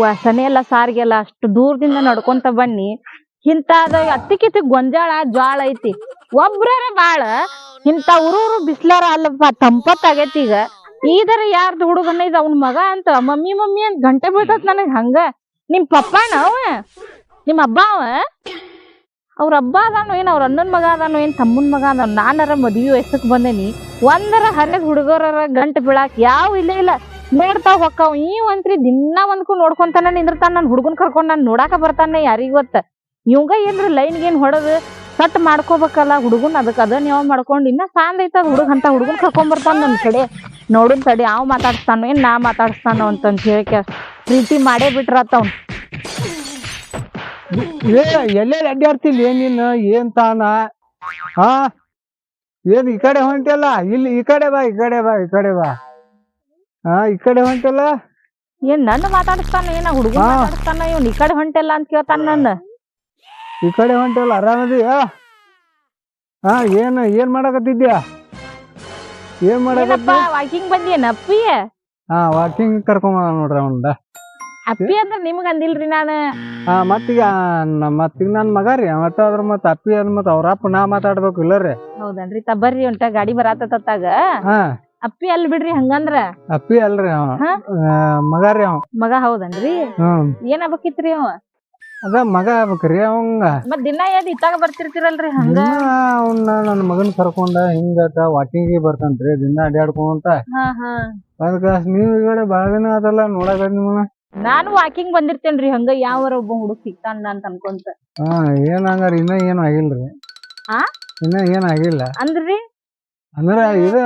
ವಾಸನೆ ಎಲ್ಲ ಸಾರಿಗೆಲ್ಲ ಅಷ್ಟು ದೂರದಿಂದ ನಡ್ಕೊಂತ ಬನ್ನಿ. ಇಂತಾದ ಅತ್ತಿಕಿತಿ ಗೊಂಜಾಳ ಜ್ವಾಳ ಐತಿ. ಒಬ್ರರ ಬಾಳ. ಇಂತ ಊರೂರು ಬಿಸ್ಲಾರ ಅಲ್ಲಪ್ಪ ತಂಪತ್ತಾಗೈತಿ ಈಗ. ಈದರ ಯಾರ್ದು ಹುಡುಗನ ಇದ ಅವ್ನ ಮಗ ಅಂತ, ಮಮ್ಮಿ ಮಮ್ಮಿ ಅಂತ ಗಂಟೆ ಬೀಳ್ತತ್ ನನಗ್ ಹಂಗ. ನಿಮ್ ಪಪ್ಪಾನ ಅವ? ನಿಮ್ ಹಬ್ಬ ಅವ? ಅವ್ರ ಹಬ್ಬ ಅದಾನು ಏನ್, ಅವ್ರ ಅಣ್ಣನ ಮಗ ಅದಾನು ಏನ್, ತಮ್ಮನ ಮಗ ಅದಾನು? ನಾನರ ಮದ್ವಿ ವಯಸ್ಸಕ್ ಬಂದೇನಿ. ಒಂದರ ಹರಿದ ಹುಡುಗರ ಗಂಟು ಬೀಳಾಕ್ ಯಾವ ಇಲ್ಲ ಇಲ್ಲ. ನೋಡ್ತಾ ಹೊಕ್ಕಾವ್. ಈ ಒಂತ್ರಿ ದಿನ ಒಂದ್ಕು ನೋಡ್ಕೊಂತಾನ ನಿಂದಿರ್ತಾನ. ನನ್ ಹುಡುಗನ್ ಕರ್ಕೊಂಡ್ ನಾನ್ ನೋಡಾಕ ಬರ್ತಾನೆ ಯಾರಿಗ ಗೊತ್ತ? ಇವಂಗ ಏನ್ರಿ ಲೈನ್ ಗೇನ್ ಹೊಡದ್ ಸಟ್ ಮಾಡ್ಕೋಬೇಕಲ್ಲ ಹುಡುಗನ್ ಅದಕ್ಕೆ ಅದ ಯಾವ ಮಾಡ್ಕೊಂಡು ಇನ್ನ ಸಾಂದ್ ಐತ ಹುಡುಗ ಅಂತ ಹುಡುಗನ್ ಕರ್ಕೊಂಡ್ ಬರ್ತಾನ ನನ್ ಕಡೆ. ನೋಡುನ್ ತಡಿ ಅವ್ ಮಾತಾಡ್ಸ್ತಾನೋ ಏನ್ ನಾ ಮಾತಾಡ್ಸ್ತಾನೋ ಅಂತಂದ್ ಹೇಳಕ್ಕೆ ಪ್ರೀತಿ ಮಾಡೇ ಬಿಟ್ರತ್ತ ಅವ್ನ್. ಏ ಎಲ್ಲೆಲ್ಲಿ ಅಡ್ಡಾಡ್ತಿಲ್ಲ ಏನ್ ನೀನು? ಏನ್ ತಾನ? ಹಾ ಏನ್ ಈ ಕಡೆ ಹೊಂಟಿಲ್ಲ ಇಲ್ಲಿ ಈ ಕಡೆ ಬಾ, ಈ ಕಡೆ ಬಾ, ಈ ಕಡೆ ಬಾ. ಹಾ ಈ ಕಡೆ ಹೊಂಟಲ್ಲ? ಏನ್ ನನ್ನ ಮಾತಾಡಿಸ್ತಾನ? ಏನ ಹುಡುಗ ಹಾ. ಮಾತಾಡಿಸ್ತಾನ? ಇವ್ನ್ ಈ ಕಡೆ ಹೊಂಟೆಲ್ಲ ಅಂತ ಕೇಳ್ತಾನ ನನ್ನ. ಈ ಕಡೆ ಹೊಂಟಲ್ಲ ಆರಾಮದಿಯಾ ಹಾ. ಏನ್ ಏನ್ ಮಾಡಕತ್ತಿದ್ಯಾ? ಏನ್ ಮಾಡಕತ್ತಿ? ಏನಪ್ಪ ವಾಕಿಂಗ್ ಬಂದಿಯೇನ ಅಪ್ಪಿ ಹಾ ವಾಕಿಂಗ್ ಕರ್ಕೊಂಡ್ ನೋಡ್ರಿ ಅವನ್ದ. ಅಪ್ಪಿ ಅಂದ್ರ ನಿಮ್ಗ ಅಂದಿಲ್ರಿ ನಾನು. ಹಾ ಮತ್ತೀಗ ನಮ್ಮ ಮತ್ತೀಗ ನನ್ ಮಗ ರೀ ಮತ್ತ ಅದ್ರ ಮತ್ತ ಅಪ್ಪಿ ಅದ್ ಮತ್ತ ಅವ್ರ ಅಪ್ಪ ನಾ ಮಾತಾಡ್ಬೇಕು ಇಲ್ಲ ರೀ ಹೌದನ್ರಿ ತ ಬರ್ರಿ ಉಂಟ ಗಾಡಿ ಬರಾತತ್ತಾಗ ಹಾ. ಅಪ್ಪಿ ಅಲ್ ಬಿಡ್ರಿ ಹಂಗಂದ್ರ? ಅಪ್ಪಿ ಅಲ್ರಿ ಅವ. ಹಾ? ಮಗ ರೀ ಅವ. ಮಗ ಹೌದನ್ರಿ? ಹ್ಮ್. ಏನ್ ಆಗ್ಬೇಕಿತ್ರಿ ಅವ? ಅದ ಮಗ ಆಗ್ಬೇಕ್ರಿ ಅವಂಗ. ಮತ್ ದಿನ ಎದ್ ಇತ್ತಾಗ ಬರ್ತಿರ್ತಿರಲ್ರಿ ಹಂಗ? ಅವನ್ನ ಅವ್ನ ನನ್ನ ಮಗನ್ ಕರ್ಕೊಂಡ ಹಿಂಗ ವಾಕಿಂಗ್ ಬರ್ತಂತ್ರಿ ದಿನ ಅಡ್ಯಾಡ್ಕೊಂತ. ಹಾ ಹಾ. ಅದಕ್ಕ ನೀವ್ ಈ ಕಡೆ ಬಾಳ ದಿನ ಆತಲ್ಲ ನೋಡಕ ನಿಮ್ಮನ್ನ. ನಾನು ವಾಕಿಂಗ್ ಬಂದಿರ್ತೇನ್ರಿ ಹಂಗ ಯಾವರ ಒಬ್ಬ ಹುಡುಗ ಸಿಗ್ತಾನ ಅಂತ ಅನ್ಕೊಂತ. ಹಾ ಏನ್ ಹಂಗಾರ ಇನ್ನ ಏನು ಆಗಿಲ್ರಿ? ಆ? ಇನ್ನ ಏನ್ ಆಗಿಲ್ಲ. ಅಂದ್ರಿ? ಅಂದ್ರ ಇದ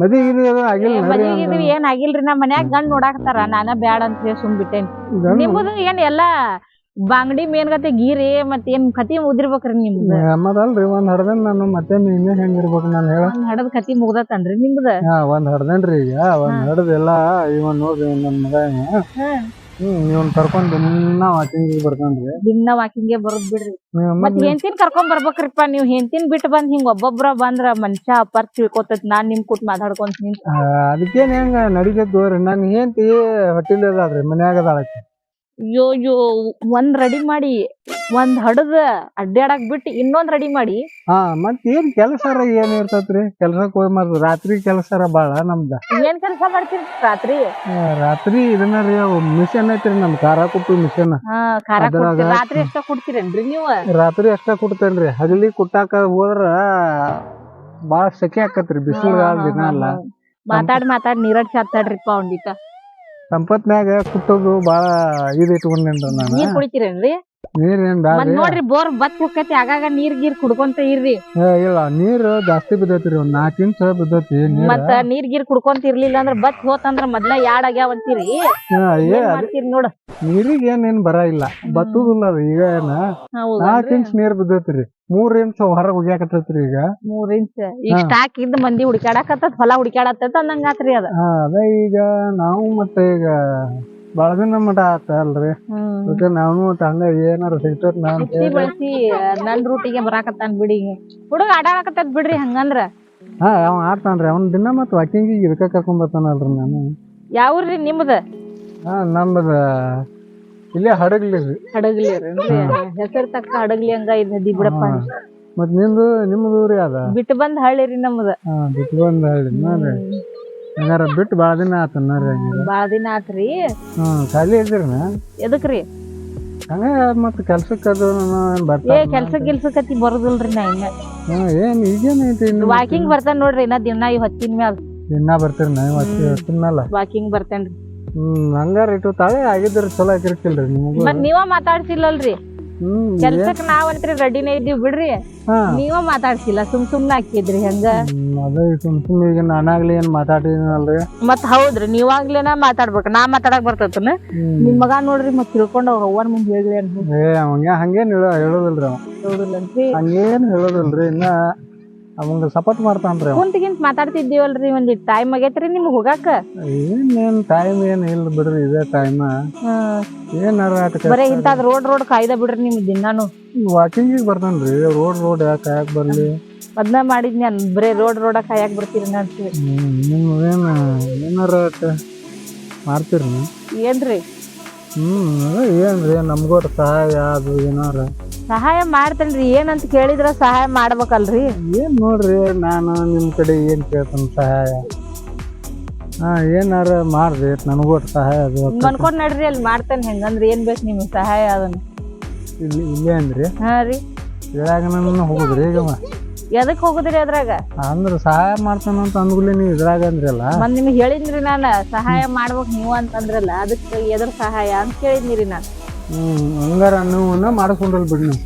ಮದಿ ಗಿದಿ ಅದು ಆಗಿಲ್ಲ ನಡ್ರಿ ಮದ್ವಿಗ್ ಇದು ಏನ್ ಆಗಿಲ್ರಿ ನಮ್ ಮನ್ಯಾಗ ಗಂಡ್ ನೋಡಾಕತ್ತಾರ ನಾನ ಬ್ಯಾಡ ಅಂತ ಹೇಳಿ ಸುಮ್ ಬಿಟ್ಟೇನಿ ನಿಮ್ಮದು ಏನ್ ಎಲ್ಲಾ ಬಾಂಗಡಿ ಮೇನ್ಗತೆ ಗೀರಿ ಮತ್ ಏನ್ ಕತಿ ಮುಗ್ದಿರ್ಬೇಕ್ರಿ ನಿಮ್ದು? ಒಂದ್ ಹಡ್ದನ್ ನಾನು ಮತ್ತೆ ಇನ್ನೇ ಹೆಂಗಿರ್ಬೇಕು ನಾನು ಹೇಳ. ಒಂದ್ ಹಡದ್ ಕತಿ ಮುಗ್ದತ್ತನ್ರಿ ನಿಮ್ದ? ಒಂದ್ ಹಡ್ದನ್ರಿ ಈಗ ಒಂದ್ ಹಡದ್ ಎಲ್ಲಾ ಇವನ್ ನೋಡ್ರಿ ನನ್ ಮಗ. ಹ್ಮ್. ಇವನ್ ಕರ್ಕೊಂಡ್ ದಿನ ವಾಕಿಂಗ್ ಬರ್ತಾನ್ರಿ. ದಿನ ವಾಕಿಂಗ್ಗೆ ಬರೋದ್ ಬಿಡ್ರಿ. ಮತ್ ಮತ್ತ್ ಹೆಂತಿನ್ ಕರ್ಕೊಂಡ್ ಬರ್ಬೇಕ್ರಿಪ್ಪ ನೀವ್ ಹೆಂತಿನ್ ಬಿಟ್ಟು ಬಂದ್ ಹಿಂಗ್ ಒಬ್ಬೊಬ್ರ ಬಂದ್ರ ಮನುಷ್ಯ ಅಪಾರ್ ತಿಳ್ಕೊತೈತ್ ನಾನ್ ನಿಮ್ ಕೂತ್ ಮಾತಾಡ್ಕೊಂತ ನಿಂತ ಆ, ಅದಕ್ಕೇನ್ ಹೆಂಗ ನಡೀತೈತಿ ನನ್ ಹೆಂಡತಿ ಹೊಟ್ಟಿಲ್ ಅದಾಳ್ರಿ ಮನ್ಯಾಗ ಅದಾಳಕಿ ಅಯ್ಯೋ ಅಯ್ಯೋ ಒಂದ್ ರೆಡಿ ಮಾಡಿ ಒಂದ್ ಹಡದ ಅಡ್ಡಾಡಕ್ ಬಿಟ್ಟು ಇನ್ನೊಂದ್ ರೆಡಿ ಮಾಡಿ. ಹಾ ಮತ್ ಏನ್ ಕೆಲಸ ಏನ್ ಇರ್ತೈತ್ರಿ? ಕೆಲ್ಸಕ್ ಹೋಗಿ ರಾತ್ರಿ ಕೆಲಸ ಬಾಳ ನಮ್ದ. ಏನ್ ಕೆಲಸ ಮಾಡ್ತೀರಿ ರಾತ್ರಿ? ಆ, ರಾತ್ರಿ ಇದನ್ನ ರೀ ಮಿಷನ್ ಐತ್ರಿ ನಮ್ ಖಾರ ಕುಟ್ಟು ಮಿಷನ್ ಹಾ ಖಾರ ಅದ್ರಾಗ- ಕೊಡ್ತೀರಿ ರಾತ್ರಿ ಅಷ್ಟ ಕುಡ್ತೀರೇನ್ರಿ ನೀವು? ರಾತ್ರಿ ಅಷ್ಟ ಕುಡ್ತೇನ್ರಿ ಹಗಲಿ ಕುಟ್ಟಾಕ ಹೋದ್ರ ಬಾಳ ಸೆಕೆ ಆಕತ್ರಿ ಬಿಸಿಲ್ ದಿನ ಅಲ್ಲ ಮಾತಾಡ್ ಮಾತಾಡ್ ನೀರಡ್ ಸಾತ್ತಾಡ್ರಿಪ್ಪ ಒಂದಿಟ ಸಂಪತ್ನ್ಯಾಗ ಕುಟ್ಟೋದು ಬಾಳ ಇದು ಇಟ್ಕೊಂಡೇನ್ರಿ ನಾನು ನೀರ್ ಕುಡಿತೀರೇನ್ರಿ? ನೀರ್ ಏನ್ ಮತ್ ಬ್ಯಾಡ್ರಿ ನೋಡ್ರಿ ಬೋರ್ ಬತ್ ಹೋಗತಿ ಆಗಾಗ ನೀರ್ ಗೀರ್ ಕುಡ್ಕೊಂತ ಇರ್ರಿ. ಏ, ಇಲ್ಲ ನೀರ್ ಜಾಸ್ತಿ ಬಿದ್ದೈತ್ರಿ ಒಂದ್ ನಾಲ್ಕ್ ಇಂಚ್ ಬಿದ್ದೈತಿ ನೀರ್. ಮತ್ತ ನೀರ್ ಗೀರ್ ಕುಡ್ಕೊಂತ ಇರ್ಲಿಲ್ಲ ಅಂದ್ರ ಬತ್ ಹೋತಂದ್ರ ಮೊದ್ಲ ಯಾಡ್ ಆಗ್ಯಾವ ಅಂತೀರಿ? ಹಾ, ಏ ಏನ್ ಮಾಡ್ತೀರಿ ನೋಡ. ನೀರಿಗ್ ಏನ್ ಏನ್ ಬರ ಇಲ್ಲ ಬತ್ತುದಿಲ್ಲ ಅದು ಈಗ ಏನ. ನಾಲ್ಕ್ ಇಂಚ್ ನೀರ್ ಬಿದ್ದೈತ್ರಿ ಮೂರ್ ಇಂಚ್ ಹೊರಗ್ ಹೋಗ್ಯಾಕತ್ತೈತ್ರಿ ಈಗ. ಮೂರ್ ಇಂಚ್. ಈಗ ಹಾ. ಸ್ಟಾಕ್ ಇದ್ದ ಮಂದಿ ಹುಡ್ಕ್ಯಾಡಕತ್ತ ಹೊಲ ಹುಡ್ಕ್ಯಾಡತ್ತ ಅಂದಂಗಾತ್ರಿ ಅದ. ಹಾ ಅದ ಈಗ ನಾವು ಮತ್ತೆ ಈಗ ಬಾಳ ದಿನ ಮಟ ಆತ ಅಲ್ರಿ ಅದಕ್ಕೆ ನಾವು ಮತ್ತ ಹಂಗ ಏನಾರ ಸಿಗ್ತದ ಹೇಳಿ ಬೆಳ್ಸಿ ನನ್ ರೂಟಿಗೆ ಬರಾಕತ್ತಾನ ಬಿಡಿ. ಹುಡುಗ ಆಡಾಕತ್ತದ ಬಿಡ್ರಿ ಹಂಗಂದ್ರ. ಹಾ ಅವ ಆಡ್ತಾನ್ರಿ. ಅವ್ನ ದಿನ ಮತ್ತ ವಾಕಿಂಗ್ ಇದಕ್ಕ ಕರ್ಕೊಂಡ್ ಬರ್ತಾನಲ್ರಿ ನಾನು. ಯಾವ್ರಿ ನಿಮ್ದ? ಹಾ ನಮ್ಮದ ಇಲ್ಲೇ ಹಡಗ್ಲಿ ರೀ. ಹಡಗ್ಲಿ ಹೆಸರು ತಕ್ಕ ಹಡಗ್ಲಿ ಹಂಗ ಇದ್ದಿ ಬಿಡಪ್ಪ. ಮತ್ತ ಮತ್ ನಿಮ್ದು ನಿಮ್ದು ರೀ ಅದ ಬಿಟ್ಟು ಬಂದ್ ಹಳ್ಳಿ ರೀ ನಮ್ದ. ಹಾ ಬಿಟ್ಟು ಬಂದ್ ಹಳ್ಳಿ ಹಂಗಾರ ಬಿಟ್ಟು ಬಾಳ ದಿನ ಆತ ಬಾಳ ದಿನ ಆತ್ರಿ ಹ್ಮ್ ಖಾಲಿ ಇದ್ದೀರನ? ಎದಕ್ರಿ? ಹಂಗ ಮತ್ ಕೆಲ್ಸಕ್ಕೆ ಅದು ಏ ಬರ್ತಾನ ಕೆಲ್ಸ ಗಿಲ್ಸಕತಿ ಬರುದಿಲ್ರಿ ನಾ ಇನ್ನ. ಹಾ ಏನು ಈಗೇನ್ ಐತಿ ಇನ್ನು? ವಾಕಿಂಗ್ ಬರ್ತಾನ ನೋಡ್ರಿ ನಾ ದಿನ ಇವ್ ಹೊತ್ತಿನ ಮ್ಯಾಲ. ದಿನ ಬರ್ತೀರಿ ನೀವು ಹೊತ್ತಿನ ಮ್ಯಾಲ? ವಾಕಿಂಗ್ ಬರ್ತೇನ್ರಿ. ಹ್ಮ್ ಹಂಗಾರ ಇಟ್ಟು ತಾಳೆ ಆಗಿದ್ರೆ ಚಲೋ ಆಗಿರ್ತಿಲ್ರಿ ನಿಮಗೂ. ಮತ್ ನೀವ ಮಾತಾಡ್ಸಿಲ್ಲಲ್ರಿ. ಹ್ಮ್ ನಾವ್ ಅಂತ್ರಿ ರೆಡಿನೇ ಇದ್ದೀವಿ ಬಿಡ್ರಿ. ನೀವ ಮಾತಾಡ್ಸಿಲ್ಲ ಸುಮ್ ಸುಮ್ನ ಹಾಕಿದ್ರಿ ಹೆಂಗ? ಅದೇ ಸುಮ್ ಸುಮ್ ಈಗ ನಾನಾಗ್ಲಿ ಏನ್ ಮಾತಾಡಿನಲ್ರಿ ಮತ್ ಹೌದ್ರಿ ನೀವಾಗ್ಲೇನ ಮಾತಾಡ್ಬೇಕು ನಾ ಮಾತಾಡಕ್ ಬರ್ತೈತನ. ನಿಮ್ ಮಗ ನೋಡ್ರಿ ಮತ್ ತಿಳ್ಕೊಂಡ್ ಅವ್ರ ಅವ್ವನ್ ಮುಂದ್ ಹೇಳ್ರಿ ಅಂತ. ಹಂಗೇನ್ ಹೇಳ ಹೇಳೋದಿಲ್ರಿ ಹಂಗೇನ್ ಹೇಳೋದಿಲ್ರಿ ಇನ್ನ ಅವಂಗ ಸಪೋರ್ಟ್ ಮಾಡ್ತಾನ್ರಿ ಕುಂತ್ಗಿಂತ ಮಾತಾಡ್ತಿದ್ದೀವಲ್ರಿ ಒಂದ್ ಟೈಮ್ ಆಗೈತ್ರಿ ನಿಮ್ಗೆ ಹೋಗಾಕ? ಏನ್ ಏನ್ ಟೈಮ್ ಏನು ಇಲ್ಲ ಬಿಡ್ರಿ ಇದೇ ಟೈಮ್ ಏನಾರ ಬರೇ ಇಂಥದ್ ರೋಡ್ ರೋಡ್ ಕಾಯ್ದ ಬಿಡ್ರಿ ನಿಮ್ ದಿನಾನು. ವಾಕಿಂಗ್ ಬರ್ತಾನ್ರಿ ರೋಡ್ ರೋಡ್ ಯಾಕೆ ಯಾಕೆ ಬರ್ಲಿ? ಅದ್ನ ಮಾಡಿದ್ನಿ ನಾನ್ ಬರೇ ರೋಡ್ ರೋಡ ಕಾಯಕ್ ಬರ್ತೀರಿ ಅಂತ ಹ್ಮ್, ನಿಮ್ ಏನ್ ಏನಾರ ಮಾಡ್ತೀರಿ? ಏನ್ರಿ? ಹ್ಮ್ ಏನ್ರಿ ನಮ್ಗೋರ್ ಸಹಾಯ ಅದು ಏನಾರ? ಸಹಾಯ ಮಾಡ್ತೇನ್ರಿ ಏನಂತ ಕೇಳಿದ್ರ ಸಹಾಯ ಮಾಡ್ಬೇಕಲ್ರಿ? ಏನ್ ನೋಡ್ರಿ ನಾನು ನಿಮ್ ಕಡೆ ಏನ್ ಕೇಳ್ತಾನ ಸಹಾಯ? ಹಾ ಏನಾರ ಮಾಡ್ರಿ ನನಗೂ ಸಹಾಯ ಅದು ಮನ್ಕೊಂಡ್ ನಡ್ರಿ ಅಲ್ಲಿ ಮಾಡ್ತೇನೆ ಹೆಂಗಂದ್ರೆ ಏನ್ ಬೇಕು ನಿಮ್ಗೆ ಸಹಾಯ ಅದನ್ನ. ಇಲ್ಲಿ ಇಲ್ಲೇ ಅಂದ್ರಿ ಹಾ ರೀ. ಇದ್ರಾಗ ನನ್ನ ಹೋಗುದ್ರಿ ಈಗ ಎದಕ್ ಹೋಗುದ್ರಿ ಅದ್ರಾಗ? ಅಂದ್ರ ಸಹಾಯ ಮಾಡ್ತಾನಂತ ಅಂದ್ಗುಲೆ ನೀವು ಇದ್ರಾಗ ಅಂದ್ರಲ್ಲ. ಮತ್ ನಿಮ್ಗೆ ಹೇಳಿದ್ರಿ ನಾನು ಸಹಾಯ ಮಾಡ್ಬೇಕು ನೀವು ಅಂತಂದ್ರಲ್ಲ ಅದಕ್ಕೆ ಎದ್ರ ಸಹಾಯ ಅಂತ ಕೇಳಿದ್ನಿರಿ ನಾನು. ಹ್ಮ್ ಹಂಗಾರ ಅನ್ನವನ್ನ ಮಾಡಿಸ್ಕೊಂಡ್ರಲ್ ಬಿಡಿ ನೀವು.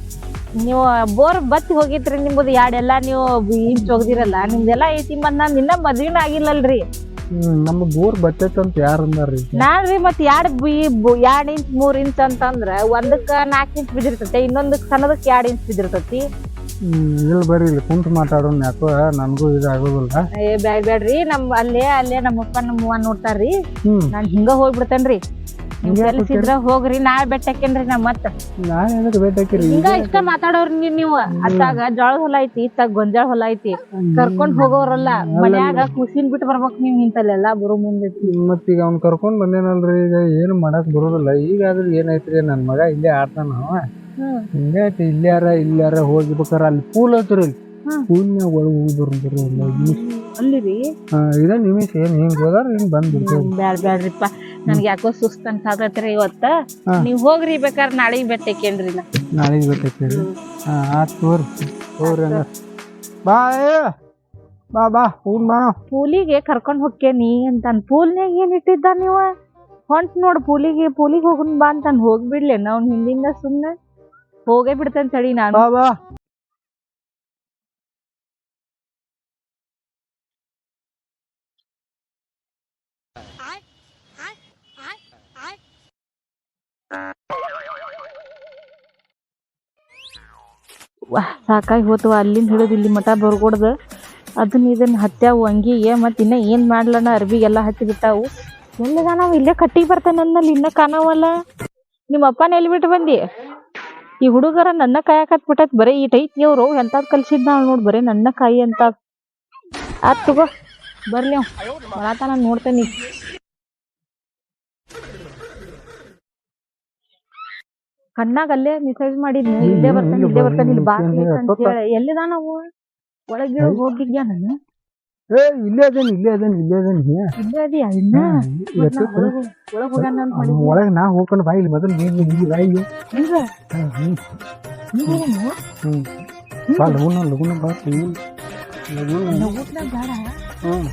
ನೀವು ಬೋರ್ ಬತ್ತಿ ಹೋಗಿತ್ರಿ ನಿಮ್ಮದು ಎರಡೆಲ್ಲ ನೀವು ಇಂಚ್ ಹೋಗ್ದಿರಲ್ಲ ನಿಮ್ದೆಲ್ಲ ಐತಿ ಮತ್ ನಾನ್ ಇನ್ನ ಮದ್ವಿನ ಆಗಿಲ್ಲಲ್ರಿ. ಹ್ಮ್ ನಮ್ಮ ಬೋರ್ ಬತ್ತೈತಂತ ಯಾರು ಅಂದಾರ್ರಿ ನಾನ್ರಿ ಮತ್ ಎರಡ್ ಬಿ ಎರಡ್ ಇಂಚ್ ಮೂರ್ ಇಂಚ್ ಅಂತಂದ್ರ ಒಂದಕ್ಕ ನಾಲ್ಕ್ ಇಂಚ್ ಬಿದ್ದಿರ್ತೈತಿ ಇನ್ನೊಂದಕ್ ಸಣ್ಣದಕ್ ಎರಡ್ ಇಂಚ್ ಬಿದ್ದಿರ್ತೈತಿ. ಹ್ಮ್ ಇಲ್ಲಿ ಬರ್ರಿ ಇಲ್ಲಿ ಕುಂತು ಮಾತಾಡೋಣ ಯಾಕೋ ನನಗೂ ಇದು ಆಗೋದಿಲ್ಲ. ಏ ಬ್ಯಾಡ್ ಬ್ಯಾಡ್ರಿ ನಮ್ ಅಲ್ಲೇ ಅಲ್ಲೇ ನಮ್ಮ ಅಪ್ಪ ನಮ್ಮ ಅವ್ವ ನೋಡ್ತಾರ್ರಿ. ಹ್ಮ್. ನಾನ್ ಹಿಂಗ ಹೋಗ್ಬಿಡ್ತೇನ್ರಿ. ನಿಮ್ ಕೆಲ್ಸ ಇದ್ರ ಹೋಗ್ರಿ ನಾ ಬೆಟ್ಟಕ್ಕೇನ್ರಿ ನಾ ಮತ್ತ. ನಾಳೆ ಏನಕ್ಕೆ ಭೇಟಿ ಹಾಕಿರಿ ಹಿಂಗ ಇಷ್ಟ ಮಾತಾಡೋರ್ರಿ ನೀವ್ ನೀವು ಅತ್ತಾಗ ಜೋಳದ ಹೊಲ ಐತಿ ಇತ್ತಾಗ ಗೊಂಜಾಳ ಹೊಲ ಐತಿ ಕರ್ಕೊಂಡ್ ಹೋಗೋರಲ್ಲ ಮನ್ಯಾಗ ಖುಷಿನ್ ಬಿಟ್ಟು ಬರ್ಬೇಕ್ ನೀವ್ ಇಂತಲ್ಲೆಲ್ಲಾ ಬರೋ ಮುಂದೈತಿ ಮತ್ತೀಗ ಅವ್ನ್ ಕರ್ಕೊಂಡ್ ಬಂದೇನಲ್ರಿ ಈಗ ಏನು ಮಾಡಕ್ ಬರೋದಿಲ್ಲ. ಈಗಾದ್ರೆ ಏನೈತ್ರಿ ನನ್ ಮಗ ಇಲ್ಲೇ ಆಡ್ತಾನ ಅವ. ಇಲ್ಲಾರ ಇಲ್ಲಾರ ಹೋಗ್ಬೇಕಾರ ಅಲ್ಲಿ ಪೂಲ್ ಐತ್ರಿ ಅಲ್ಲಿ. ಹ್ಮ್. ಪೂಲ್ನ್ಯಾಗ ಒಳಗ್ ಹೋಗಿ ಅಲ್ಲಿ. ರೀ ಇದ ನಿಮಿಷ ಏನ್ ಹಿಂಗ್ ಹೋದಾರ ಹಿಂಗ್ ಬಂದ್ ಬ್ಯಾಡ ಬ್ಯಾಡ್ ಬ್ಯಾಡ್ರಿಪ್ಪ. ನನ್ಗೆ ಯಾಕೋ ಸುಸ್ತ್ ಅನ್ಸಾತೈತ್ರಿ ಇವತ್ತ. ನೀವ್ ಹೋಗ್ರಿ ಬೇಕಾರ ನಾಳೆಗ್ ಬೆಟ್ಟಕ್ಕೇನ್ರಿ ನಾ. ನಾಳೆ ಬೇಕೈತಿ ಹಾ ಆತ್ ತೋರಿ ತೋರಿ ಬಾ ಏ ಬಾ ಬಾ ಹೂನ್ ಬಾ. ಪೂಲಿಗೆ ಕರ್ಕೊಂಡ್ ಹೋಕ್ಕೇನಿ ಅಂತಾನ್. ಪೂಲ್ನ್ಯಾಗ ಏನ್ ಇಟ್ಟಿದ್ದ ನೀವ? ಹೊಂಟ್ ನೋಡ್ ಪೂಲಿಗೆ ಪೂಲಿಗೆ ಹೋಗುನ್ ಬಾ ಅಂತಾನ್. ಹೋಗ್ಬಿಡ್ಲೆ ನಾವ್ ಹಿಂದಿಂದ ಸುಮ್ನೆ ಹೋಗೇ ಬಿಡ್ತೇನ್ ತಡಿ ನಾನು. ಬಾ ಬಾ. ಸಾಕಾಗಿ ಹೋತವ ಅಲ್ಲಿಂದ ಹಿಡಿದು ಇಲ್ಲಿ ಮಠ ಬರ್ಕೊಡ್ದು ಅದನ್ನ ಇದನ್ನ ಹತ್ಯಾವು. ಅಂಗಿಗೆ ಮತ್ತು ಇನ್ನ ಏನು ಮಾಡ್ಲಣ್ಣ? ಅರ್ಬಿಗೆಲ್ಲ ಹಚ್ಚಿ ಬಿಟ್ಟಾವು. ನಾವು ಇಲ್ಲೇ ಕಟ್ಟಿಗೆ ಬರ್ತಾನೆ ಅಂದಲ್ಲಿ ಇನ್ನೂ ಕಾಣವಲ್ಲ. ನಿಮ್ಮ ಅಪ್ಪನ ಎಲ್ಲಿ ಬಿಟ್ಟು ಬಂದಿ? ಈ ಹುಡುಗರ ನನ್ನ ಕಾಯಕತ್ ಬಿಟ್ಟತ್ ಬರೀ ಈ ಟೈತಿ ಅವ್ರು ಎಂಥದ್ದು ಕಲ್ಸಿದ್ನ ನೋಡ್, ಬರೀ ನನ್ನ ಕಾಯಿ ಅಂತ ಆತ್ ತಗೋ, ಬರ್ಲಿ ಅವ್. ಬರಾತನ ನೋಡ್ತೇನಿ. ಕಣ್ಣಾಗ ಅಲ್ಲೇ ಮೆಸೇಜ್ ಮಾಡಿದ್ನಿ ಇಲ್ಲೇ ಬರ್ತಾನೆ ಇಲ್ಲೇ ಬರ್ತಾನೆ ಇಲ್ಲಿ ಬಾ ಅಂತ ಹೇಳಿ. ಎಲ್ಲಿದ ನಾವು? ಒಳಗೆ ಹೋಗಿದ್ಯಾ ನಾನು? ಏ ಇಲ್ಲೇ ಅದೇನಿ ಇಲ್ಲೇ ಅದೇನಿ ಇಲ್ಲೇ ಅದೇನಿ. ಇಲ್ಲೇ ಅದೀಯ ಇನ್ನ? ಒಳಗ್ ಅಂತ ಮಾಡಿ ಒಳಗೆ ನಾ ಹೋಗ್ಕೊಂಡು ಬಾ ಇಲ್ಲಿ ಮೊದಲು ನೀನು ಇಲ್ಲಿ ಬಾ ಇಲ್ಲಿ. ಹಿಂಗ? ಹ್ಮ್ ಬಾ ಲಗುನ ಲಗುನ ಬಾ ಲಗುನ ನಾ ಊಟ್ನಾಗ್ ಬೇಡ. ಹ್ಮ್.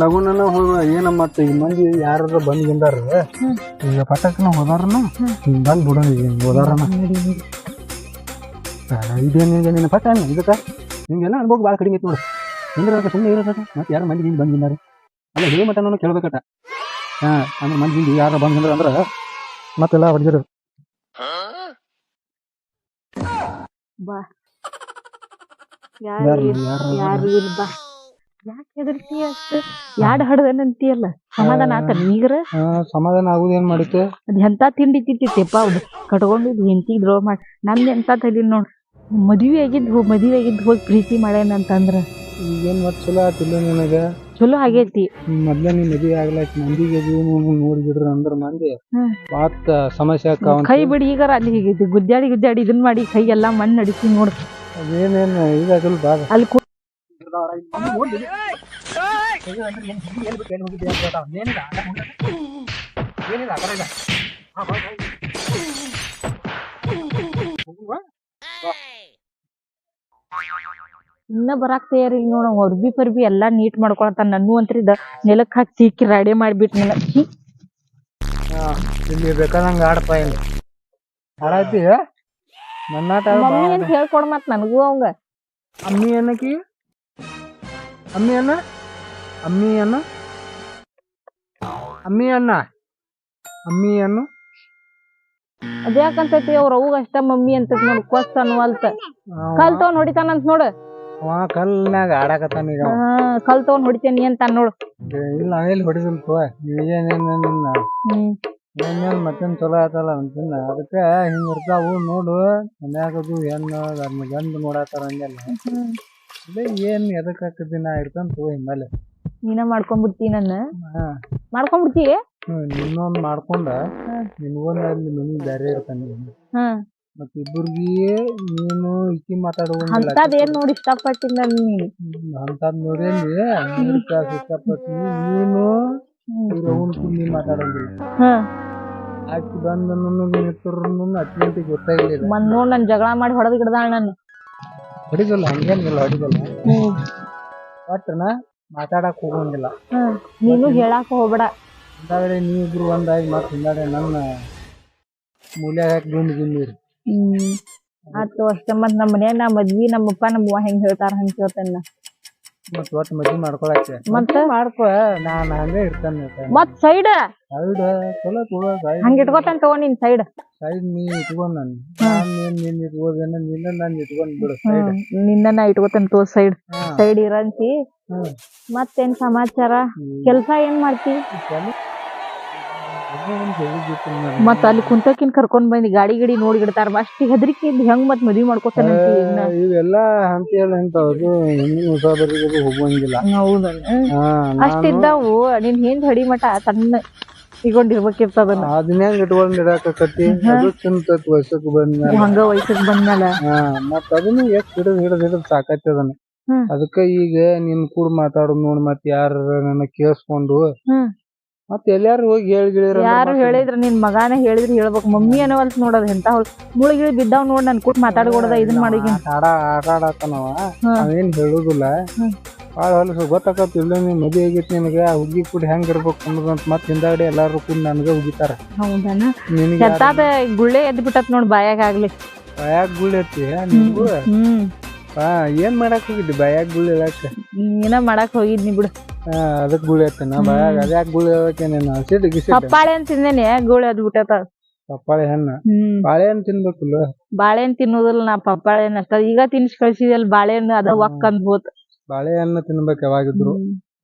ಲಗುನನ ಹೋದ ಏನ ಮತ್ತೆ ಈ ಮಂದಿ ಯಾರು ಬಂದ್ ಗಿಂದಾರ. ಈಗ ಪಟಕ್ನ ಹೋದಾರನ. ಬಂದ್ ಬಿಡೋಣ ಈಗ ಹೋದಾರನ. ಇದೇನು ಈಗ ನಿನ್ನ ಪಟ ಇದಕ್ಕ? ನಿಮ್ಗೆಲ್ಲ ಅನ್ಭೋಗ ಭಾಳ ಕಡಿಮೆ ಐತಿ ನೋಡು. ಹಿಂದಿರೋದಕ್ಕೆ ಸುಮ್ಮನೆ ಇರೋದಕ್ಕ ಮತ್ತೆ ಯಾರು ಮಂದಿ ಹಿಂಗೆ ಬಂದ್ ಗಿಂದಾರ ಅಲ್ಲ ಹೇಳಿ ಮಟ್ಟ ನಾನು ಕೇಳ್ಬೇಕಟ ಹಾ ಅಂದ್ರೆ ಮಂದಿ ಹಿಂಗೆ ಯಾರು ಬಂದ್ ಅಂದ್ರೆ ಮತ್ತೆಲ್ಲ ಹೊಡೆದಿರು ಬಾ. ಯಾರು ಯಾರು ಯಾರು ಯಾರು ಇಲ್ಲ ಬಾ. ಯಾಕೆ ಹೆದರ್ತಿ ಅಷ್ಟು? ಯಾಡ್ ಅಲ್ಲ ಸಮಾಧಾನ ಆತ ನೀಗ್ರ? ಸಮಾಧಾನ ಸಮಾಧಾನ ಆಗುದೇನ್ ಮಾಡಿತ್ತು ಅದ್ ಎಂತ ತಿಂಡಿ ತಿಂತಿತ್ತಪ್ಪ ಅವ್ದು ಕಟ್ಕೊಂಡಿದ್ ಹೆಂಡತಿ ದ್ರೋಹ ಮಾಡಿ ನಂದು ಎಂತ ತಲಿ ನೋಡ್ ಮದ್ವಿ ಆಗಿದ್ ಹೋ ಮದ್ವಿ ಆಗಿದ್ ಹೋಗಿ ಪ್ರೀತಿ ಮಾಡ್ಯಾನ ಅಂತಂದ್ರ? ಈಗೇನ್ ಮತ್ ಚಲೋ ಆತಿಲ್ಲ ನಿನಗ? ಚಲೋ ಆಗೈತಿ. ಮೊದ್ಲ ನೀ ಮದ್ವಿ ಆಗ್ಲಾಕ್ ಮಂದಿಗೆ ನೋಡಿದ್ರು ಅಂದ್ರ ಮಂದಿ ಹ್ಮ್. ಸಮಸ್ಯೆ ಆಕಾವ ಕೈ ಬಿಡಿ ಈಗಾರ ಅಲ್ಲಿ ಹೀಗೆ ಗುದ್ದಾಡಿ ಗುದ್ದಾಡಿ ಇದನ್ ಮಾಡಿ ಕೈ ಎಲ್ಲಾ ಮಣ್ಣ್ ನಡಿಸಿ ನೋಡ್. ಅದೇನೇನ್ ಇದಾಗಲ್ ಅಲ್ಲಿ ಕೂ- ಇನ್ನ ಬರಾಕ್ ತಯಾರಿ ನೋಡ ಅರ್ಬಿ ಪರ್ಬಿ ಎಲ್ಲಾ ನೀಟ್ ಮಾಡ್ಕೊಳತಾನ ನನ್ನು ಅಂತ್ರಿ ಇದ ನೆಲಕ್ ಹಾಕಿ ಸಿಕ್ಕಿ ರೆಡಿ ಮಾಡ್ಬಿಟ್ ನನ್ನ. ಛೀ, ಇಲ್ಲಿ ಬೇಕಾದಂಗ ಆಡಪ್ಪ ಇಲ್ಲಿ. ಆಡಾತಿ ನನ್ನ ಹೇಳ್ಕೊಡ್ ಮತ್ ನನಗೂ ಅವಂಗ. ಅಮ್ಮಿ ಅನ್ನಕಿ ಅಮ್ಮಿ ಅಣ್ಣ ಅಮ್ಮಿ ಅನ್ನ ಅಮ್ಮಿ ಅನ್ನ ಅಮ್ಮಿ ಅಣ್ಣ ಅದ್ಯಾಕಂತೈತಿ ಅವ್ರ ಅವ್ಗ ಅಷ್ಟ ಮಮ್ಮಿ ಅಂತ ನೋಡ್ ಕೊಸ್ ಅನ್ವಲ್ತ ಕಲ್ ತಗೊಂಡ್ ಹೊಡಿತಾನಂತ ನೋಡು. ಅವ ಕಲ್ನಾಗ ಆಡಾಕತ್ತಾನ ಈಗ ಅವ. ಕಲ್ ತಗೊಂಡ್ ಹೊಡಿತೇನಿ ಅಂತ ನೋಡು. ಇಲ್ಲ ಎಲ್ಲಿ ಹೊಡಿದಿಲ್ಲ ತೋ ಏನೇನೇನ ಹ್ಮ್. ಏನೇನ್ ಮತ್ತೇನ್ ಚಲೋ ಆತಲ್ಲ ಅಂತಿನ ಅದಕ್ಕೆ ಹಿಂಗ ಇರ್ತಾವು ನೋಡು ಮನ್ಯಾಗದು ಹೆಣ್ಣು ಗಂಡು ನೋಡಾತಾರ ಹಂಗೆಲ್ಲ. ಏನ್ ಎದಕ್ ಹಾಕಿದ್ದಿ ನಾ ತಗೋ ಮೇಲೆ. ನೀನ ಮಾಡ್ಕೊಂಡ್ಬಿಡ್ತಿ ನನ್ನ. ಮಾಡ್ಕೊಂಡ್ಬಿಡ್ತಿ ನಿನ್ನೊಂದ್ ಮಾಡ್ಕೊಂಡ. ನಿನ್ಗೊಂದ್ ಅಲ್ಲಿ ಮನಿ ಬ್ಯಾರೆ ಇರ್ತಾನೆ ಮತ್ ಇಬ್ಬರಿಗೆ ನೀನು ಇಕ್ಕಿ ಮಾತಾಡುವಂಗಿಲ್ಲ ನೋಡಿ ಇಷ್ಟಪಟ್ಟಿಲ್ಲ ನೀನು? ಅಂತದ್ ಅಮೆರಿಕ ಕುಂದಿ ಮಾತಾಡಂಗಿಲ್ಲ. ಹ್ಮ್ ಆಕಿ ಬಂದ ನಿಂತರು ಅತ್ಯಂತ ಗೊತ್ತಾಗಿಲ್ಲ ನನ್ ಜಗಳ ಮಾಡಿ ಹೊಡೆದ್ ಗಿಡದಾಳ ನಾನು. ಹೊಡಿಗಲ್ಲ ಹಂಗೇನಿಲ್ಲ ಹೊಡಿಗಲ್ಲ ಹ್ಮ್. ಒಟ್ಟನ ಮಾತಾಡಕ್ ಹೋಗಂಗಿಲ್ಲ. ಹ್ಮ್ ನೀನು ಹೇಳಾಕ ಹೋಗ್ಬೇಡ. ಹಿಂದಾಗಡೆ ನೀವಿಬ್ರು ಒಂದಾಗಿ ಮತ್ತೆ ಹಿಂದಾಗಡೆ ನನ್ನ ಮೂಲ್ಯಾಗ ಹಾಕಿ ಗುಂಡ್ ಗುಂಡಿರಿ ಹ್ಮ್. ಆತು ಅಷ್ಟ ಮತ್ ನಮ್ಮ ಮನ್ಯಾಗ ನಾ ಮದ್ವಿ ನಮ್ಮಪ್ಪ ನಮ್ಮವ್ವ ಹೆಂಗ್ ಹೇಳ್ತಾರ ಹಂಗ ಕೇಳ್ತೇನೆ ನಾ. ಮತ್ ಒಟ್ ಮದ್ವಿ ಮಾಡ್ಕೊಳಕ್ಕೆ. ಮತ್ತ? ಮಾಡ್ಕೊ? ನಾನ್ ಹಂಗೆ ಇರ್ತಾನೆ ಮತ್ ಸೈಡ್? ಸೈಡ್? ಚಲೋ ಚಲೋ ಸೈಡ್ ಹಂಗ ಇಟ್ಕೋತಾನ ತಗೋ ನಿನ್ ಸೈಡ್. ಸೈಡ್ ನೀ ಇಟ್ಕೊಂಡ್ ನಾನು. ನಾನ್ ನೀನ್ ನೀನ್ ಇಟ್ಕೋದೇನ ನಿನ್ನ ನಾನ್ ಇಟ್ಕೊಂಡ್ ಬಿಡು ಸೈಡ್. ನಿನ್ನ ನಾ ಇಟ್ಕೋತಾನ ತೋ ಸೈಡ್. ಸೈಡ್ ಇರಂತಿ. ಮತ್ತೇನ್ ಸಮಾಚಾರ? ಕೆಲ್ಸ ಏನ್ ಮಾಡ್ತಿ? ಮತ್ ಅಲ್ಲಿ ಕುಂತಕಿನ್ ಕರ್ಕೊಂಡ್ ಬಂದಿ ಗಾಡಿ ಗಿಡಿ ನೋಡಿ ಗಿಡ್ತಾರ ಅಷ್ಟ್ ಹೆದರಿಕೆ ಇದ್ ಹೆಂಗ್ ಮತ್ ಮದ್ವಿ ಮಾಡ್ಕೊತಾನ ಇವೆಲ್ಲ ಹಂತೇಳಿ ಇಂಥವ್ರು ಹೆಣ್ಣಿನ ಉಸಾಬರಿಗೆ ಹೋಗುವಂಗಿಲ್ಲ. ಅಷ್ಟಿದ್ದಾವು ನಿನ್ ಹಿಂದ್ ಹಡಿ ಮಟ ಸಣ್ಣ ಇಗೊಂಡಿರ್ಬೇಕಿರ್ತದ ಅದನ್ನ. ಹೆಂಗ್ ಇಟ್ಕೊಂಡ್ ಇಡಾಕತ್ತಿ? ಅದು ತಿಂತತ್ ವಯಸ್ಸಕ್ ಬಂದ್ಮೇಲೆ. ಹಂಗ ವಯಸ್ಸಕ್ ಬಂದ್ಮೇಲೆ. ಮತ್ತ ಮತ್ ಅದನ್ನ ಎಷ್ಟ್ ಹಿಡಿದ್ ಹಿಡಿದ್ ಹಿಡಿದ್ ಸಾಕೈತಿ ಅದನ್ನ. ಅದಕ್ಕ ಈಗ ನಿನ್ ಕೂಡ ಮಾತಾಡೋದ್ ನೋಡ್ ಮತ್ ಯಾರ ನನ್ನ ಕೇಳಿಸ್ಕೊಂಡು ಹ್ಮ್. ಮತ್ ಎಲ್ಲಾರು ಹೋಗಿ ಹೇಳಿ ಗಿಳಿರ ಯಾರು ಹೇಳಿದ್ರ ನಿನ್ ಮಗಾನೇ ಹೇಳಿದ್ರ ಹೇಳ್ಬೇಕು. ಮಮ್ಮಿ ಅನ್ನವಲ್ತ್ ನೋಡೋದ್ ಎಂತ ಮುಳುಗಿಳಿ ಬಿದ್ದಾವ್ ನೋಡ್ ನನ್ ಕೂಟ್ ಮಾತಾಡ್ಕೊಡದ ಇದನ್ ಮಾಡಿ ಆಟ ಆಟ ಏನ್ ಹ್ಮ್. ಅವೇನ್ ಹೇಳುದಿಲ್ಲ. ಭಾಳ ಹೊಲಸು ಗೊತ್ತಾಕತ್ ಇಲ್ಲ ನೀನ್ ಮದಿ ಆಗಿತ್ತು ನಿನಗೆ ಆ ಹುಡ್ಗಿ ಕೂಡ ಹೆಂಗ್ ಇರ್ಬೇಕು ಅನ್ನೋದಂತ ಮತ್ ಹಿಂದಾಗಡೆ ಎಲ್ಲಾರು ಕೂಡ ನನಗೆ ಕೆತ್ತಾದ ಗುಳ್ಳೆ ಎದ್ ಬಿಟ್ಟತ್ ನೋಡ್ ಬಾಯಾಗ ಆಗ್ಲಿ. ಬಾಯಾಗ ಗುಳ್ಳೆತ್ತಿ ನಿನ್ಗೂ ಹ್ಮ್. ಹಾ ಏನ್ ಮಾಡಕ್ ಹೋಗಿದ್ದಿ? ಬಾಯಾಗ ಗುಳ್ಳೆ ಹೇಳಕ್ ಏನ ಮಾಡಕ್ ಹೋಗಿದ್ನಿ ಬಿಡು. ಹಾ ಅದಕ್ ಗುಳ್ಳಿ ಎತ್ತನ ಬಾಯಾಗ ಅದ್ಯಾಕ್ ಗುಳ್ಳೆ ಹೇಳಕ್ಕೆ ನೀನು ಹಸಿಟ್ಟು ಗಿಸಿಟ್ಟು ಪಪ್ಪಾಳೆ ಅಂತ ತಿಂದೇನಿ? ಗುಳ್ಳೆ ಅದ್ ಬಿಟ್ಟತ. ಪಪ್ಪಾಳೆ ಹಣ್ಣ. ಹ್ಮ್. ಬಾಳೆಹಣ್ಣು ತಿನ್ಬೇಕಲ್ಲ? ಬಾಳೆಹಣ್ಣು ತಿನ್ನೋದಿಲ್ಲ ನಾ ಪಪ್ಪಾಳೆಹಣ್ಣು ಅಷ್ಟ. ಈಗ ತಿನ್ಸ್ ಕಳ್ಸಿದಲ್ ಬಾಳೆಹಣ್ಣು ಅದ ಒಕ್ಕ ಅಂದ್ ಹೋತ್ ಬಾಳೆಹಣ್ಣು ತಿನ್ಬೇಕು ಯಾವಾಗಿದ್ರು.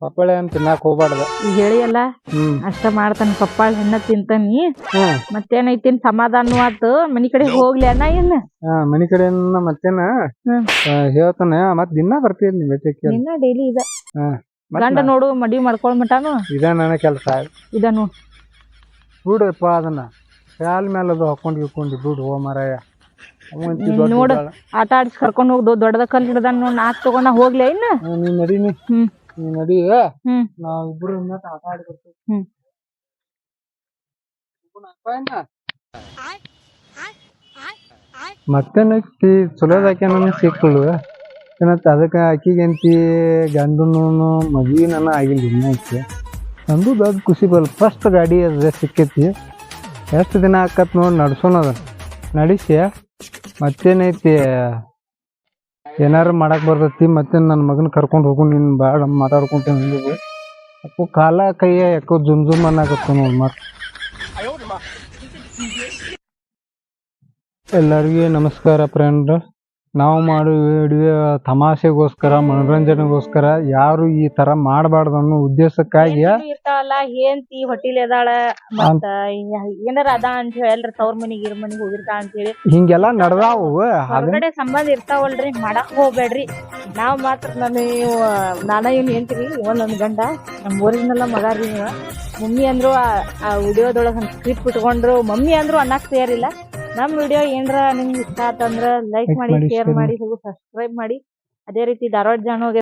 ಪಪ್ಪಾಳೆ ಅಂತ ತಿನ್ನಾಕ ಹೋಗ್ಬಾರ್ದ. ಈಗ ಹೇಳಿ ಅಲ್ಲ ಹ್ಮ್. ಅಷ್ಟ ಮಾಡ್ತಾನ ಪಪ್ಪಾಳ ಹಣ್ಣ ತಿಂತಾನಿ ಹ್ಮ್ ಮತ್ತೇನೈತಿನ್ ಸಮಾಧಾನ ಆತು. ಮನಿ ಕಡೆ ಹೋಗ್ಲಿ ಅಣ್ಣ ಏನ್ ಹಾ ಮನಿ ಕಡೆಯಿಂದ ಮತ್ತೇನ? ಹ್ಮ್. ಆ, ಹೇಳ್ತಾನೆ. ಮತ್ ದಿನ ಬರ್ತೀನಿ ನೀವ್ ಬೆಟ್ಟಕ್ಕೆ ನಿನ್ನ ಡೈಲಿ ಇದ. ಗಂಡ ನೋಡು ಮಡಿ ಮಾಡ್ಕೊಳ್ ಮಟಾನು ಇದ ನನ್ನ ಕೆಲಸ. ಇದ ನೋಡ್. ಬಿಡಪ್ಪ ಅದನ್ನ. ಕಾಲ್ ಮೇಲೆ ಅದು ಹಾಕೊಂಡು ಇಟ್ಕೊಂಡು ಬಿಡು ಹೋ ಮಾರಾಯ. ಅವಂತಿ ದೊಡ್ಡ ನೋಡು. ಇದ್ದಾಳ. ಆಟ ಆಡ್ಸಿ ಕರ್ಕೊಂಡು ಹೋಗ್ದು ದೊಡ್ಡದ ಕಲ್ ಹಿಡ್ದಾನ ನೋಡ್ ನಾಕ್ ತಗೊಂಡ ಹೋಗ್ಲಿ ಇನ್ನ. ಹ್ಮ್, ನೀನ್ ನಡಿ ನೀ ನಡಿ ಹ್ಮ್. ನಾವ್ ಇಬ್ರು ಇನ್ನೊಂದ್ ಆಟ ಆಡಿ ಬರ್ತೀವಿ ಹ್ಮ್. ಮತ್ತೇನೈತಿ ಚಲೋದಾಕೆ ನನಗೆ ಸಿಕ್ಕಳು ಏನತ್ತ ಅದಕ್ಕ ಆಕಿಗಂತಿ ಗಂಡನು ಮದ್ವಿ ನನ್ನ ಆಗಿಲ್ಲ ಇನ್ನೈತಿ ನಂದು ದೊಡ್ಡ ಖುಷಿ ಬಲ್ ಫಸ್ಟ್ ಗಾಡಿ ಅದ ಸಿಕ್ಕೈತಿ. ಎಷ್ಟು ದಿನ ಆಕತ್ ನೋಡಿ ನಡ್ಸೋಣ ಅದ ನಡಿಸಿ ಮತ್ತೇನೈತಿ? ಏನಾರು ಮಾಡಕ್ ಬರ್ತೈತಿ, ಮತ್ತೆ ನನ್ನ ಮಗನ ಕರ್ಕೊಂಡು ಹೋಗು, ನಿನ್ ಬಾಳ ಮಾತಾಡ್ಕೊಂತ ನಿಂದಿದ್ವಿ ಅಪ್ಪು ಕಾಲ ಕೈಯ ಯಾಕೋ ಜುಮ್ ಜುಮ್ ಅನ್ನಕತ್ತ ನೋಡಿ ಮತ್ತೆ ಎಲ್ಲರಿಗೂ ನಮಸ್ಕಾರ ಫ್ರೆಂಡ್ ನಾವು ಮಾಡೋ ವಿಡಿಯೋ ತಮಾಷೆಗೋಸ್ಕರ ಮನೋರಂಜನೆಗೋಸ್ಕರ ಯಾರು ಈ ತರ ಮಾಡಬಾರ್ದು ಅನ್ನೋ ಉದ್ದೇಶಕ್ಕಾಗಿ ಹೆಂಡ್ತಿ ಎದಾಳ ಮತ್ತ ಏನಾರ ಅದ ಅಂತ ಹೇಳಿ ತವ್ರ ಮನಿಗ್ ಇರ್ ಮನಿಗ್ ಹೋಗಿರ್ತಾಳ ಅಂತ ಹೇಳಿ. ಹಿಂಗೆಲ್ಲ ನಡ್ದಾವು ಹೊರಗಡೆ ಸಂಬಂಧ ಇರ್ತಾವಲ್ರಿ ಮಾಡಕ್ ಹೋಗ್ಬೇಡ್ರಿ. ನಾವ್ ಮಾತ್ರ ನಾನು ನಾನ ಏನ್ ಹೇಳ್ತೀರಿ ಒಂದೊಂದ್ ಗಂಡ ನಮ್ ಊರಿನೆಲ್ಲ ಮಗ ರೀ ಮಮ್ಮಿ ಅಂದ್ರು ಆ- ಆ ವಿಡಿಯೋದೊಳಗ ಸ್ಕ್ರಿಪ್ಟ್ ಇಟ್ಕೊಂಡ್ರು ಮಮ್ಮಿ ಅಂದ್ರು ಅನ್ನಕ್ ತಯಾರಿಲ್ಲ. ನಮ್ ವಿಡಿಯೋ ಏನ್ರ ನಿಮ್ಗೆ ಇಷ್ಟ ಆತಂದ್ರ ಲೈಕ್ ಮಾಡಿ ಶೇರ್ ಮಾಡಿ ಹಾಗೂ ಸಬ್ಸ್ಕ್ರೈಬ್ ಮಾಡಿ. ಅದೇ ರೀತಿ ಧಾರವಾಡ ಜಾಣೋಗೆ